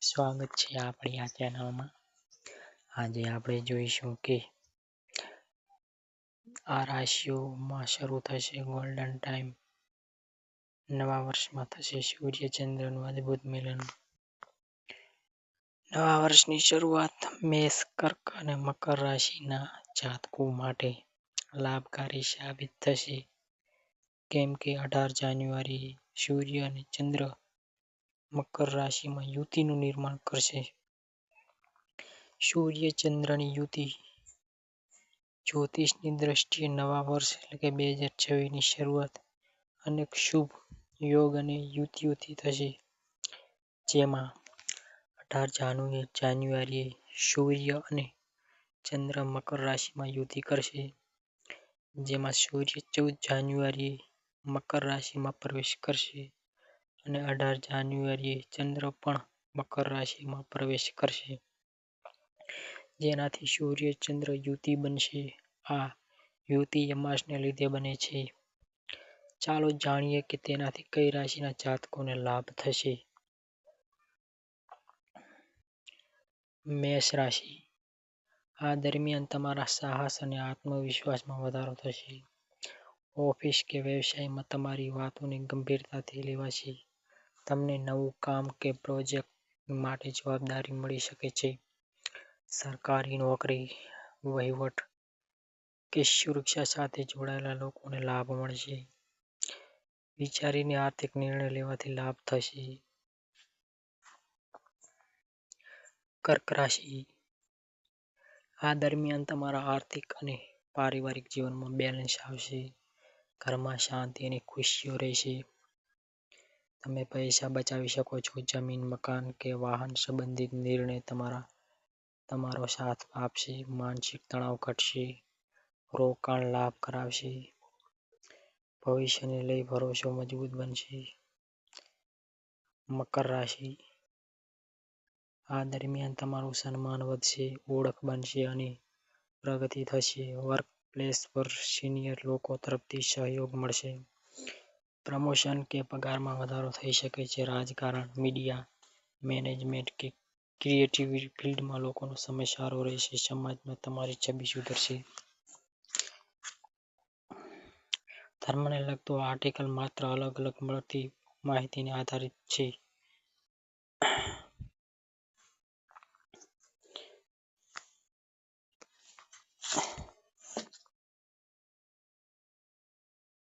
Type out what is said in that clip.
સ્વાગત છે આપણી આ ચેનલમાં. આજે આપણે જોઈશું કે આ રાશિઓમાં શરૂ થશે ગોલ્ડન ટાઈમ નવા વર્ષમાં થશે સૂર્ય ચંદ્રનું અદ્ભુત મિલન. નવા વર્ષની શરૂઆત મેષ, કર્ક અને મકર રાશિના જાતકો માટે લાભકારી સાબિત થશે. કેમ કે અઢાર જાન્યુઆરી સૂર્ય અને ચંદ્ર મકર રાશિમાં યુતિનું નિર્માણ કરશે. સૂર્ય ચંદ્રની યુતિ જ્યોતિષની દ્રષ્ટિએ નવા વર્ષ એટલે કે બે હજાર છવ્વીસની શરૂઆત અનેક શુભ યોગ અને યુતિઓથી થશે. જેમાં અઢાર જાન્યુઆરીએ સૂર્ય અને ચંદ્ર મકર રાશિમાં યુતિ કરશે. જેમાં સૂર્ય ચૌદ જાન્યુઆરીએ મકર રાશિમાં પ્રવેશ કરશે. અને અઢાર જાન્યુઆરીએ ચંદ્ર પણ મકર રાશિમાં પ્રવેશ કરશે. જેનાથી સૂર્ય ચંદ્ર યુતિ બનશે. આ યુતિ યમાસને લીધે બને છે. ચાલો જાણીએ કે તેનાથી કઈ રાશિના જાતકોને લાભ થશે. મેષ રાશિ. આ દરમિયાન તમારા સાહસ અને આત્મવિશ્વાસમાં વધારો થશે. ઓફિસ કે વ્યવસાયમાં તમારી વાતોને ગંભીરતાથી લેવાશે. તમને નવું કામ કે પ્રોજેક્ટ માટે જવાબદારી મળી શકે છે. સરકારી નોકરી, વહીવટ કે સુરક્ષા સાથે જોડાયેલા લોકોને લાભ મળશે. વિચારીને આર્થિક નિર્ણય લેવાથી લાભ થશે. કર્ક રાશિ. આ દરમિયાન તમારા આર્થિક અને પારિવારિક જીવનમાં બેલેન્સ આવશે. ઘરમાં શાંતિ અને ખુશીઓ રહેશે. તમે પૈસા બચાવી શકો છો, જમીન, મકાન કે વાહન સંબંધિત નિર્ણય તમારા, તમારો સાથ આપશે, માનસિક તણાવ ઘટશે, રોકાણ લાભ કરાવશે, ભવિષ્યને લઈ ભરોસો મજબૂત બનશે, મકર રાશિ. આ દરમિયાન તમારું સન્માન વધશે, ઓળખ બનશે અને પ્રગતિ થશે. વર્ક પ્લેસ પર સિનિયર લોકો તરફથી સહયોગ મળશે. પ્રમોશન કે પગારમાં વધારો થઈ શકે છે. રાજકારણ, મીડિયા મેનેજમેન્ટ કે ક્રિએટિવ ફિલ્ડમાં લોકોનો સમય સારો રહેશે. સમાજમાં તમારી છબી સુધરશે. ધર્મને લગતો આર્ટિકલ માત્ર અલગ અલગ મળતી માહિતીને આધારિત છે.